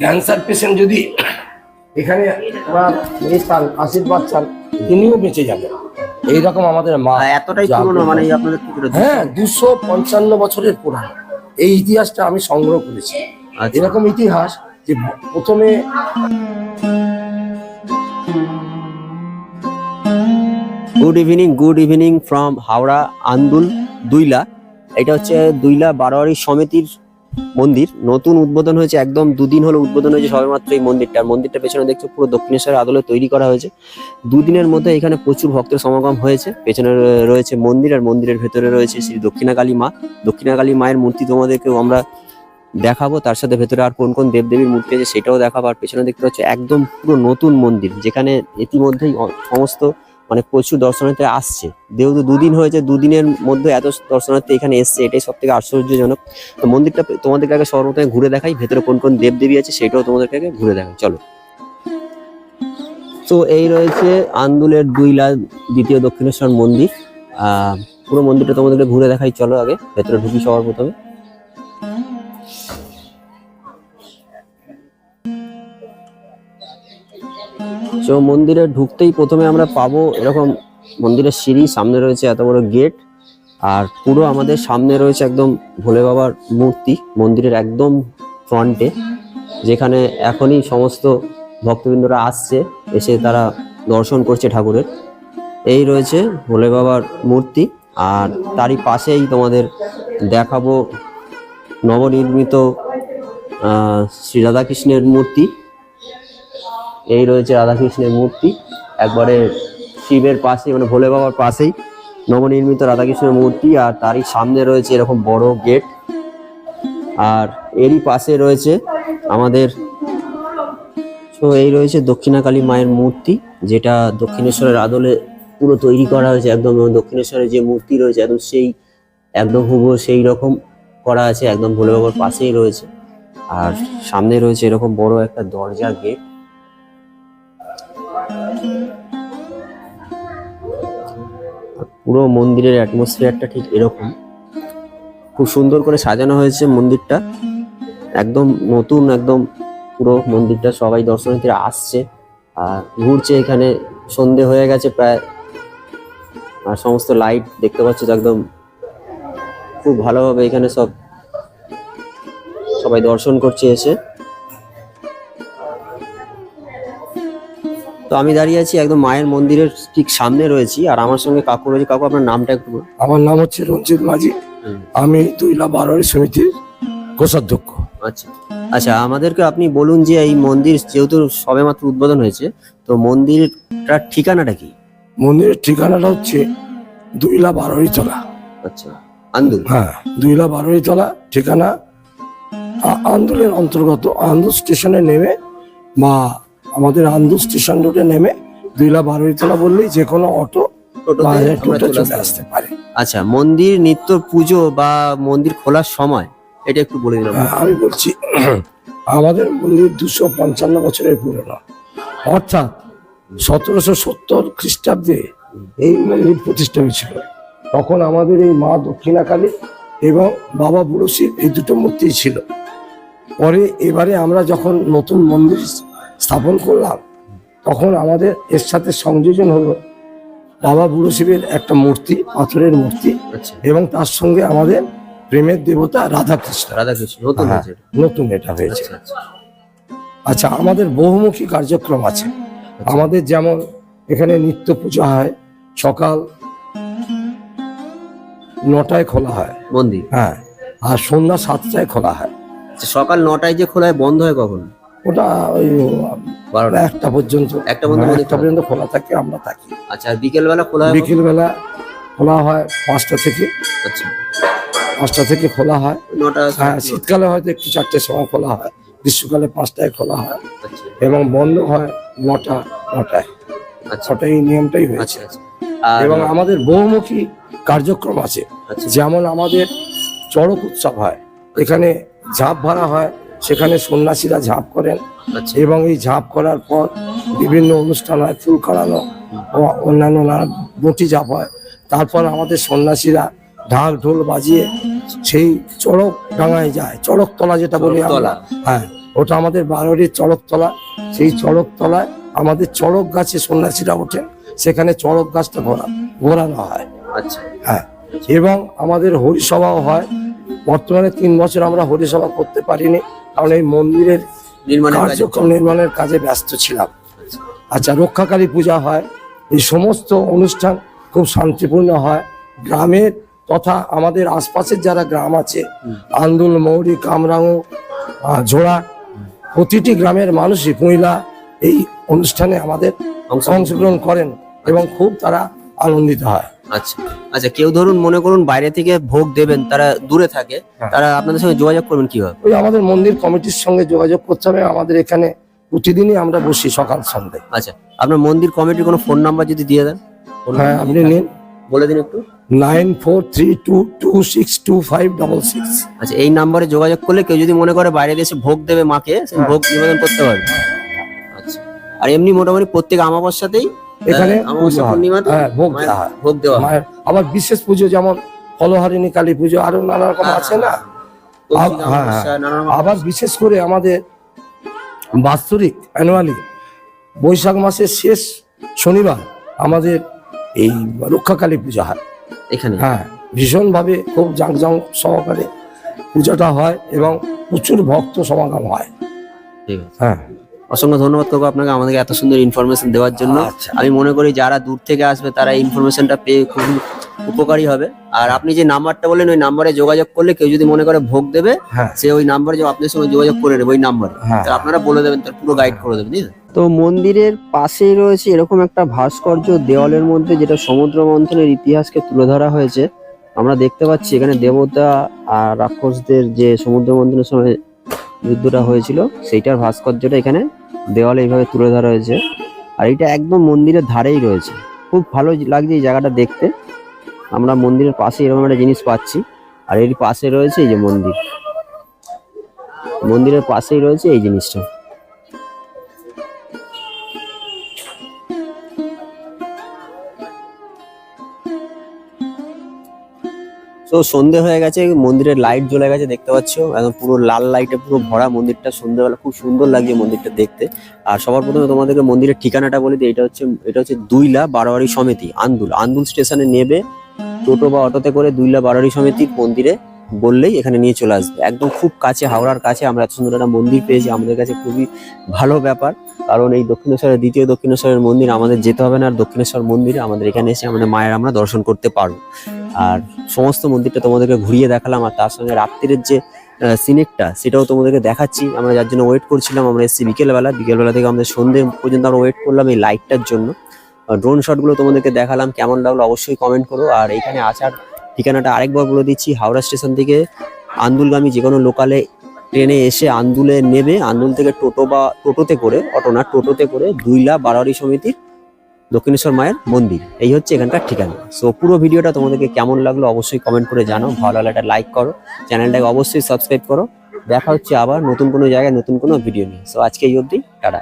Cancer patient যদি এখানে চান আশীর্বাদ চান তিনিও বেঁচে যাবেন। এইরকম আমাদের মা এতটাই পুরনো মানে আপনাদের হ্যাঁ দুশো পঞ্চান্ন বছরের পুরানো এই ইতিহাসটা আমি সংগ্রহ করেছি। আচ্ছা। এরকম ইতিহাস যে প্রথমে good evening good evening from Howrah Andul Duila. এটা হচ্ছে দুইলা বারোয়ারি সমিতির মন্দির। নতুন উদ্বোধন হয়েছে, একদম দুদিন হলো উদ্বোধন হয়েছে সবেমাত্র এই মন্দিরটা আর মন্দিরটা পেছনে দেখছ পুরো দক্ষিণেশ্বরের আদলে তৈরি করা হয়েছে। দুদিনের মধ্যে এখানে প্রচুর ভক্তের সমাগম হয়েছে। পেছনে রয়েছে মন্দির আর মন্দিরের ভেতরে রয়েছে শ্রী দক্ষিণাকালী মা। দক্ষিণাকালী মায়ের মূর্তি তোমাদেরকেও আমরা দেখাবো, তার সাথে ভেতরে আর কোন কোন দেবদেবীর মূর্তি আছে সেটাও দেখাবো। আর পেছনে দেখতে পাচ্ছ একদম পুরো নতুন মন্দির, যেখানে ইতিমধ্যেই সমস্ত মানে প্রচুর দর্শনার্থী আসছে। যেহেতু দুদিন হয়েছে, দুদিনের মধ্যে এত দর্শনার্থী এখানে এসছে, এটাই সব থেকে আশ্চর্যজনক। তো মন্দিরটা তোমাদেরকে আগে সর্বপ্রথমে ঘুরে দেখাই, ভেতরে কোন কোন দেবদেবী আছে সেটাও তোমাদেরকে আগে ঘুরে দেখাই, চলো। তো এই রয়েছে আন্দুলের দুইলা দ্বিতীয় দক্ষিণেশ্বর মন্দির। পুরো মন্দিরটা তোমাদেরকে ঘুরে দেখাই, চলো আগে, ভেতরে ঢুকি সবার প্রথমে। তো মন্দিরে ঢুকতেই প্রথমে আমরা পাবো এরকম মন্দিরের সিঁড়ি, সামনে রয়েছে এত বড় গেট আর পুরো আমাদের সামনে রয়েছে একদম ভোলে বাবার মূর্তি, মন্দিরের একদম ফ্রন্টে যেখানে এখনই সমস্ত ভক্তবৃন্দরা আসছে, এসে তারা দর্শন করছে ঠাকুরের। এই রয়েছে ভোলে বাবার মূর্তি আর তারই পাশেই তোমাদের দেখাবো নবনির্মিত শ্রী রাধাকৃষ্ণের মূর্তি। এই রয়েছে রাধাকৃষ্ণের মূর্তি। একবারে শিবের পাশে মানে ভোলে বাবার পাশেই নবনির্মিত রাধাকৃষ্ণের মূর্তি, আর তারই সামনে রয়েছে এরকম বড় গেট। আর এরই পাশে রয়েছে আমাদের তো এই রয়েছে দক্ষিণাকালী মায়ের মূর্তি, যেটা দক্ষিণেশ্বরের আদলে পুরো তৈরি করা হয়েছে একদম দক্ষিণেশ্বরের যে মূর্তি রয়েছে একদম সেই, একদম হুবহু সেই রকম করা আছে, একদম ভোলে বাবার পাশেই রয়েছে। আর সামনে রয়েছে এরকম বড় একটা দরজা গেট। পুরো মন্দিরের অ্যাটমসফিয়ারটা ঠিক এরকম। খুব সুন্দর করে সাজানো হয়েছে মন্দিরটা। একদম নতুন, একদম পুরো মন্দিরটা সবাই দর্শনার্থীরা আসছে আর ঘুরছে এখানে। সন্ধে হয়ে গেছে প্রায়। আর সমস্ত লাইট দেখতে পাচ্ছ একদম খুব ভালোভাবে এখানে সব সবাই দর্শন করছে এসে। তো আমি দাঁড়িয়ে আছি একদম মায়ের মন্দিরের ঠিক সামনে রয়েছি আর আমার সঙ্গে কাকু রয়েছে। কাকু আপনার নামটা একটু বলুন। আমার নাম হচ্ছে রঞ্জিত মাঝি। আমি দুইলা বারোয়ারি সমিতির কোষাধ্যক্ষ। আচ্ছা। আচ্ছা আমাদেরকে আপনি বলুন যে এই মন্দির যেহেতু সবেমাত্র উদ্বোধন হয়েছে তো মন্দিরটার ঠিকানাটা কি? মন্দিরের ঠিকানাটা হচ্ছে দুইলা বারোয়ারি তলা। আচ্ছা আন্দুল। হ্যাঁ দুইলা বারোয়ারি তলা। ঠিকানা আ- আন্দোলনের অন্তর্গত আন্দুল স্টেশনে নেমে বা আমাদের আন্দুল স্টেশন রোডে নেমে দুইলা বারোয়ারি তলা বললেই যে কোনো অটো চলে আসতে পারে। আচ্ছা মন্দির নিত্য পুজো বা মন্দির খোলার সময় এটা একটু বলে দিলাম। হ্যাঁ, আমি বলছি আমাদের মন্দির দুশো পঞ্চান্ন বছরের পুরনো। অর্থাৎ সতেরোশো সত্তর খ্রিস্টাব্দে এই মন্দির প্রতিষ্ঠা হয়েছিল। তখন আমাদের এই মা দক্ষিণাকালী এবং বাবা বুড়ো শিব এই দুটো মূর্তি ছিল। পরে এবারে আমরা যখন নতুন মন্দির স্থাপন করলাম তখন আমাদের এর সাথে সংযোজন হলো বাবা বুড়ো শিবের একটা মূর্তি পাথরের মূর্তি আচ্ছা। এবং তার সঙ্গে আমাদের প্রেমের দেবতা রাধাকৃষ্ণ। রাধাকৃষ্ণ নতুন হ্যাঁ, এটা। নতুন এটা হয়েছে। আচ্ছা আচ্ছা। আচ্ছা আমাদের বহুমুখী কার্যক্রম আছে। আমাদের যেমন এখানে নিত্য পূজা হয় সকাল নটায় খোলা হয়। মন্দির। হ্যাঁ আর সন্ধ্যা সাতটায় খোলা হয়। সকাল নটায় যে খোলা হয় বন্ধ হয় কখন? ওটা ওই বারোটা। একটা পর্যন্ত। একটা পর্যন্ত হ্যাঁ, একটা পর্যন্ত খোলা থাকে আমরা থাকি। আচ্ছা আর বিকেলবেলা খোলা হয় কখন? বিকেল বেলা খোলা হয় পাঁচটা থেকে। আচ্ছা। পাঁচটা থেকে খোলা হয়। নটা হ্যাঁ শীতকালে হয়তো একটু চারটের সময় খোলা হয় গ্রীষ্মকালে পাঁচটায় খোলা হয়। আচ্ছা। এবং বন্ধ হয় নটা নটায়। আচ্ছা। ছটায় এই নিয়মটাই হয়েছে। আচ্ছা আচ্ছা। এবং আমাদের বহুমুখী কার্যক্রম আছে। আচ্ছা। যেমন আমাদের চড়ক উৎসব হয় এখানে ঝাঁপ ভাড়া হয় সেখানে সন্ন্যাসীরা ঝাঁপ করেন আচ্ছা। এবং এই ঝাঁপ করার পর বিভিন্ন অনুষ্ঠান হয় ফুল কাড়ানো ও অন্যান্য নানা বটি ঝাঁপ হয়। তারপর আমাদের সন্ন্যাসীরা ঢাক ঢোল বাজিয়ে সেই চড়ক ডাঙায় যায় চড়কতলা যেটা বলি আমরা। হ্যাঁ ওটা আমাদের বারোয়ারির চড়কতলা। সেই চড়কতলায় আমাদের চড়ক গাছে সন্ন্যাসীরা ওঠেন সেখানে চড়ক গাছটা ঘোরা ঘোরানো হয়। আচ্ছা। হ্যাঁ এবং আমাদের হরিসভাও হয়। বর্তমানে তিন বছর আমরা হরিসভা করতে পারিনি। কারণ এই মন্দিরের কার্যক্রম নির্মাণের কাজে ব্যস্ত ছিলাম। আচ্ছা রক্ষাকালী পূজা হয় এই সমস্ত অনুষ্ঠান খুব শান্তিপূর্ণ হয়। গ্রামের তথা আমাদের আশপাশের যারা গ্রাম আছে আন্দুল মৌরি কামরাঙ্গু ঝোড়া প্রতিটি গ্রামের মানুষই মহিলা এই অনুষ্ঠানে আমাদের অংশগ্রহণ অংশগ্রহণ করেন এবং খুব তারা আনন্দিত হয়। আচ্ছা আচ্ছা কেউ ধরুন মনে করুন বাইরে থেকে ভোগ দেবেন তারা দূরে থাকে হ্যাঁ। তারা আপনাদের সঙ্গে যোগাযোগ করবেন কীভাবে? ওই আমাদের মন্দির কমিটির সঙ্গে যোগাযোগ করতে হবে আমাদের এখানে প্রতিদিনই আমরা বসি সকাল সন্ধ্যে আচ্ছা আপনার মন্দির কমিটির কোনো ফোন নাম্বার যদি দিয়ে দেন? হ্যাঁ আপনি নিন। বলে দিন একটু। Nine four three two two six two five double six. আচ্ছা এই নাম্বারে যোগাযোগ করলে কেউ যদি মনে করে বাইরে দেশে ভোগ দেবে মাকে হ্যাঁ। ভোগ নিবেদন করতে পারবে। আচ্ছা আর এমনি মোটামুটি প্রত্যেক আমাবস্যাতেই এখানে পুজো হয়। হ্যাঁ ভোগ দেওয়া হয়। ভোগ দেওয়া হয়। আবার বিশেষ পুজো যেমন ফলহারিণী কালী পুজো আরও নানা রকম আছে না? হ্যাঁ, আবার বিশেষ করে আমাদের বাৎসরিক অ্যানুয়ালি বৈশাখ মাসের শেষ শনিবার আমাদের এই রক্ষাকালী পূজা হয়। এখানে? হ্যাঁ ভীষণভাবে খুব জাঁকজম সহকারে পূজাটা হয় এবং প্রচুর ভক্ত সমাগম হয়। হ্যাঁ। অসংখ্য ধন্যবাদ কাকু আপনাকে আমাদেরকে এত সুন্দর ইনফরমেশন দেওয়ার জন্য। আচ্ছা। আমি মনে করি যারা দূর থেকে আসবে তারা ইনফরমেশনটা পেয়ে খুবই উপকারী হবে। আর আপনি যে নাম্বারটা বললেন ওই নাম্বারে যোগাযোগ করলে কেউ যদি মনে করে ভোগ দেবে হ্যাঁ। সে ওই নাম্বারে যে আপনার সঙ্গে যোগাযোগ করে নেবে ওই নাম্বারে। হ্যাঁ। আপনারা বলে দেবেন তার পুরো গাইড করে দেবেন তো মন্দিরের পাশেই রয়েছে এরকম একটা ভাস্কর্য দেওয়ালের মধ্যে যেটা সমুদ্র মন্থনের ইতিহাসকে তুলে ধরা হয়েছে। আমরা দেখতে পাচ্ছি এখানে দেবতা আর রাক্ষসদের যে সমুদ্র মন্থনের সময় যুদ্ধটা হয়েছিল, সেইটার ভাস্কর্যটা এখানে দেওয়ালে এইভাবে তুলে ধরা হয়েছে। আর এটা একদম মন্দিরের ধারেই রয়েছে। খুব ভালো লাগছে এই জায়গাটা দেখতে। আমরা মন্দিরের পাশে এরকম একটা জিনিস পাচ্ছি। আর এর পাশে রয়েছে এই যে মন্দির। মন্দিরের পাশেই রয়েছে এই জিনিসটা। তো সন্ধে হয়ে গেছে, মন্দিরের লাইট জ্বলে গেছে, দেখতে পাচ্ছ? একদম পুরো লাল লাইটে পুরো ভরা মন্দিরটা। সন্ধ্যেবেলা খুব সুন্দর লাগছে মন্দিরটা দেখতে। আর সবার প্রথমে তোমাদেরকে মন্দিরের ঠিকানাটা বলে দিই। এটা হচ্ছে এটা হচ্ছে দুইলা বারোয়ারি সমিতি, আন্দুল। আন্দুল স্টেশনে নেবে, টোটো বা অটোতে করে দুইলা বারোয়ারি সমিতির মন্দিরে বললেই এখানে নিয়ে চলে আসবে। একদম খুব কাছে, হাওড়ার কাছে। আমরা এত সুন্দর একটা মন্দির পেয়েছি। আমাদের কাছে খুবই ভালো ব্যাপার। কারণ এই দক্ষিণেশ্বরের, দ্বিতীয় দক্ষিণেশ্বরের মন্দির আমাদের যেতে হবে না। আর দক্ষিণেশ্বর মন্দিরে আমাদের এখানে এসে আমাদের মায়ের আমরা দর্শন করতে পারব। আর সমস্ত মন্দিরটা তোমাদেরকে ঘুরিয়ে দেখালাম আর তার সঙ্গে রাত্রির যে সিনেকটা সেটাও তোমাদেরকে দেখাচ্ছি। আমরা যার জন্য ওয়েট করছিলাম, আমরা এসেছি বিকেলবেলা। বিকেলবেলা থেকে আমাদের সন্ধ্যে পর্যন্ত আমরা ওয়েট করলাম এই লাইটটার জন্য। ড্রোন শটগুলো তোমাদেরকে দেখালাম, কেমন লাগল অবশ্যই কমেন্ট করো। আর এখানে আসার ঠিকানাটা আরেকবার বলে দিচ্ছি, হাওড়া স্টেশন থেকে আন্দুলগামী যে কোনো লোকালে ট্রেনে এসে আন্দুলে নেবে। আন্দুল থেকে টোটো বা টোটোতে করে, অটো না, টোটোতে করে দুইলা বারোয়ারি সমিতির দক্ষিণেশ্বর মায়ের মন্দির। এই হচ্ছে এখানকার ঠিকানা। সো পুরো ভিডিওটা তোমাদেরকে কেমন লাগল অবশ্যই কমেন্ট করে জানাও ভালো লাগলে একটা লাইক করো। চ্যানেলটাকে অবশ্যই সাবস্ক্রাইব করো। দেখা হচ্ছে আবার নতুন কোনো জায়গায় নতুন কোনো ভিডিও নিয়ে। সো আজকে এই অবধি, টাটা।